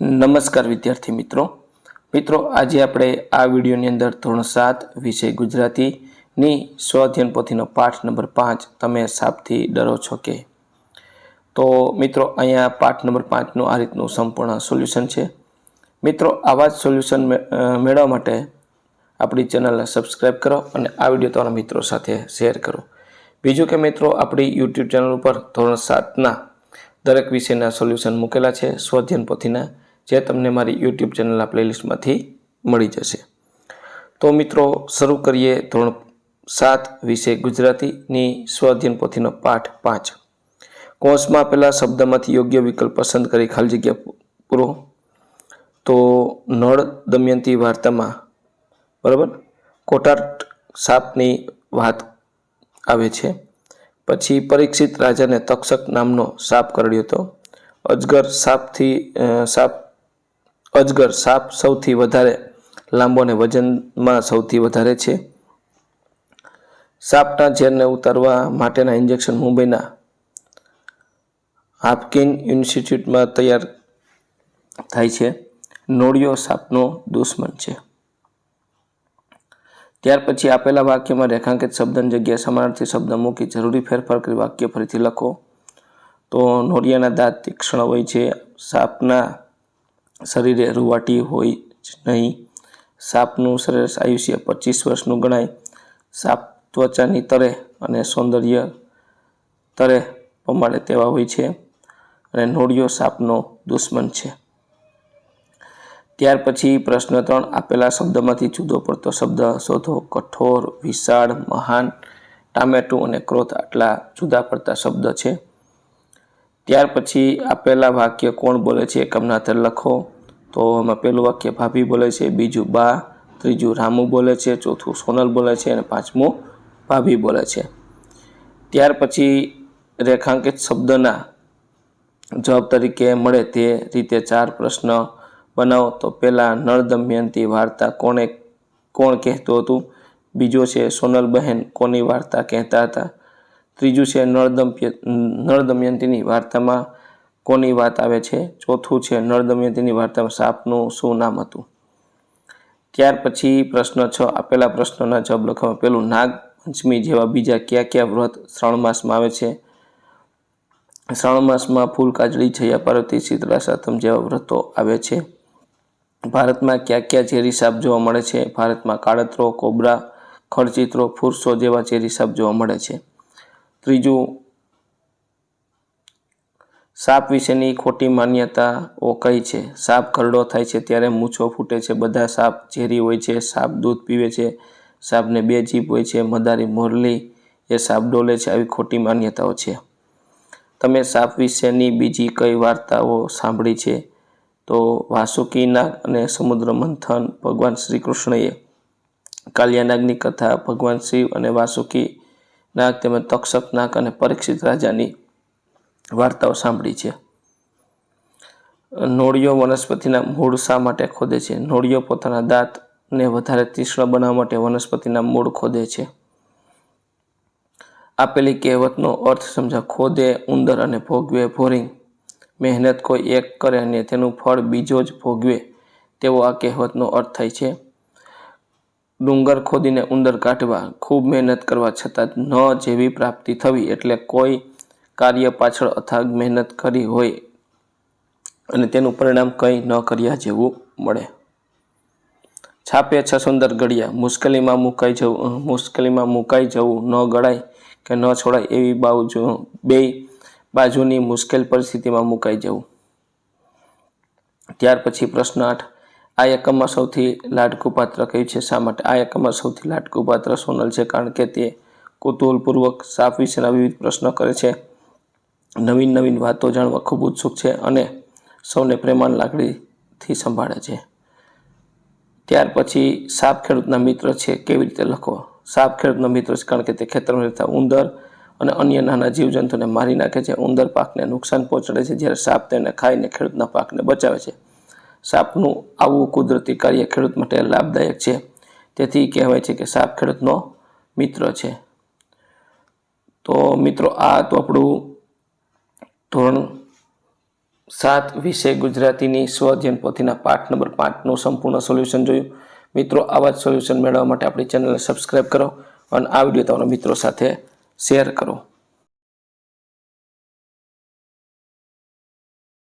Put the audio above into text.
નમસ્કાર વિદ્યાર્થી મિત્રો. મિત્રો, આજે આપણે આ વિડીયોની અંદર ધોરણ સાત વિષય ગુજરાતીની સ્વાધ્યન પોથીનો પાઠ નંબર પાંચ તમે સાપથી ડરો છો કે? તો મિત્રો, અહીંયા પાઠ નંબર પાંચનું આ રીતનું સંપૂર્ણ સોલ્યુશન છે. મિત્રો, આવા જ સોલ્યુશન મેળવવા માટે આપણી ચેનલને સબસ્ક્રાઈબ કરો અને આ વીડિયો તમારા મિત્રો સાથે શેર કરો. બીજું કે મિત્રો, આપણી યુટ્યુબ ચેનલ ઉપર ધોરણ સાતના દરેક વિષયના સોલ્યુશન મૂકેલા છે સ્વાધ્યન પોથીના. જે તમને મારી યુટ્યુબ ચેનલના પ્લેલિસ્ટમાંથી મળી જશે. તો મિત્રો, શરૂ કરીએ ધોરણ સાત વિષય ગુજરાતીની સ્વાધ્યન પોથીનો પાઠ પાંચ. કોષમાં પહેલાં શબ્દમાંથી યોગ્ય વિકલ્પ પસંદ કરી ખાલી જગ્યા પૂરો. તો નળ દમયંતી વાર્તામાં, બરાબર? કોટાટ સાપની વાત આવે છે. પછી પરીક્ષિત રાજાને તક્ષક નામનો સાપ કરડ્યો હતો. અજગર સાપથી સાપ અજગર સાપ સૌથી વધારે લાંબો અને વજનમાં સૌથી વધારે છે. સાપના ઝેરને ઉતારવા માટેના ઇન્જેક્શન મુંબઈના હાપકિન ઇન્સ્ટિટ્યૂટમાં તૈયાર થાય છે. નોળિયો સાપનો દુશ્મન છે. ત્યાર પછી આપેલા વાક્યમાં રેખાંકિત શબ્દની જગ્યાએ સમાનાર્થી શબ્દ મૂકી જરૂરી ફેરફાર કરી વાક્ય ફરીથી લખો. તો નોળિયાના દાંત તીક્ષ્ણ હોય છે. સાપના શરીરે રૂવાટી હોય જ નહીં. સાપનું સરેરાશ આયુષ્ય પચીસ વર્ષનું ગણાય. સાપ ત્વચાની તરે અને સૌંદર્ય તરે પમાડે તેવા હોય છે અને નોળિયો સાપનો દુશ્મન છે. ત્યાર પછી પ્રશ્ન ત્રણ, આપેલા શબ્દમાંથી જુદો પડતો શબ્દ શોધો. કઠોર, વિશાળ, મહાન, ટામેટું અને ક્રોધ આટલા જુદા પડતા શબ્દ છે. ત્યાર પછી આપેલા વાક્ય કોણ બોલે છે એકમના આધાર લખો. તો એમાં પહેલું વાક્ય ભાભી બોલે છે, બીજું બા, ત્રીજું રામુ બોલે છે, ચોથું સોનલ બોલે છે અને પાંચમું ભાભી બોલે છે. ત્યાર પછી રેખાંકિત શબ્દના જવાબ તરીકે મળે તે રીતે ચાર પ્રશ્ન બનાવો. તો પહેલાં નળ દમયંતી વાર્તા કોણે, કોણ કહેતું હતું? બીજો છે સોનલ બહેન કોની વાર્તા કહેતા હતા? ત્રીજું છે નળ દમ્ય નળ દમયંતીની વાર્તામાં કોની વાત આવે છે? ચોથું છે નળ દમયંતીની વાર્તામાં સાપનું શું નામ હતું? ત્યાર પછી પ્રશ્ન છ, આપેલા પ્રશ્નોના જવાબ લખવામાં પેલું નાગ પંચમી જેવા બીજા કયા કયા વ્રત શ્રાવણ માસમાં આવે છે? શ્રાવણ માસમાં ફૂલ કાજળી, જયા, પાર્વતી, શીતળા, સાતમ જેવા વ્રતો આવે છે. ભારતમાં કયા કયા ઝેરી સાપ જોવા મળે છે? ભારતમાં કાળતરો, કોબરા, ખડચિત્રો, ફુરસો જેવા ઝેરી સાપ જોવા મળે છે. ત્રીજું, સાપ વિશેની ખોટી માન્યતાઓ કઈ છે. સાપ ખરડો થાય છે ત્યારે મૂછો ફૂટે છે. બધા સાપ ઝેરી હોય છે, સાપ દૂધ પીવે છે, સાપને બે જીભ હોય છે, મદારી મોરલી એ સાપ ડોલે છે, આવી ખોટી માન્યતાઓ છે. તમે સાપ વિશેની બીજી કઈ વાર્તાઓ સાંભળી છે? તો વાસુકી નાગ અને સમુદ્ર મંથન ભગવાન શ્રી કૃષ્ણએ કાલિયાનાગની કથા ભગવાન શિવ અને વાસુકી નાગ તેમજ તક્ષક નાગ અને પરીક્ષિત રાજાની વાર્તાઓ સાંભળી છે. નોળિયો વનસ્પતિના મૂળ શા માટે ખોદે છે? નોળિયો પોતાના દાંતને વધારે તીક્ષ્ણ બનાવવા માટે વનસ્પતિના મૂળ ખોદે છે. આપેલી કહેવતનો અર્થ સમજા ખોદે, ઉંદર અને ભોગવે, ભોરિંગ. મહેનત કોઈ એક કરે અને તેનું ફળ બીજો જ ભોગવે, તેવો આ કહેવતનો અર્થ થાય છે. ડુંગર ખોદીને ઉંદર કાઢવા, ખૂબ મહેનત કરવા છતાં ન જેવી પ્રાપ્તિ થવી એટલે કોઈ કાર્ય પાછળ અથાગ મહેનત કરી હોય અને તેનું પરિણામ કંઈ ન કર્યા જેવું મળે. છાપે છ સુંદર ઘડિયા, મુશ્કેલીમાં મુકાઈ જવું મુશ્કેલીમાં મુકાઈ જવું ન ગળાય કે ન છોડાય એવી બાજુ બે બાજુની મુશ્કેલ પરિસ્થિતિમાં મુકાઈ જવું. ત્યાર પછી પ્રશ્ન આઠ આ એકમમાં સૌથી લાડકું પાત્ર કયું છે? શા માટે? આ એકમમાં સૌથી લાડકું પાત્ર સોનલ છે, કારણ કે તે કુતૂહલપૂર્વક સાપ વિશેના વિવિધ પ્રશ્નો કરે છે. નવીન નવીન વાતો જાણવા ખૂબ ઉત્સુક છે અને સૌને પ્રેમાન લાગણીથી સંભાળે છે. ત્યાર પછી સાપ ખેડૂતના મિત્ર છે, કેવી રીતે લખો? સાપ ખેડૂતનો મિત્ર છે, કારણ કે તે ખેતરમાં રહેતા ઉંદર અને અન્ય નાના જીવજંતુને મારી નાખે છે. ઉંદર પાકને નુકસાન પહોંચાડે છે, જ્યારે સાપ તેને ખાઈને ખેડૂતના પાકને બચાવે છે. સાપનું આવું કુદરતી કાર્ય ખેડૂત માટે લાભદાયક છે. તેથી કહેવાય છે કે સાપ ખેડૂતનો મિત્ર છે. તો મિત્રો, આ તો આપણું ધોરણ સાત વિષય ગુજરાતીની સ્વધ્યન પોથીના પાઠ નંબર પાંચનું સંપૂર્ણ સોલ્યુશન જોયું. મિત્રો, આવા જ સોલ્યુશન મેળવવા માટે આપણી ચેનલને સબસ્ક્રાઈબ કરો અને આ વીડિયો તમારા મિત્રો સાથે શેર કરો.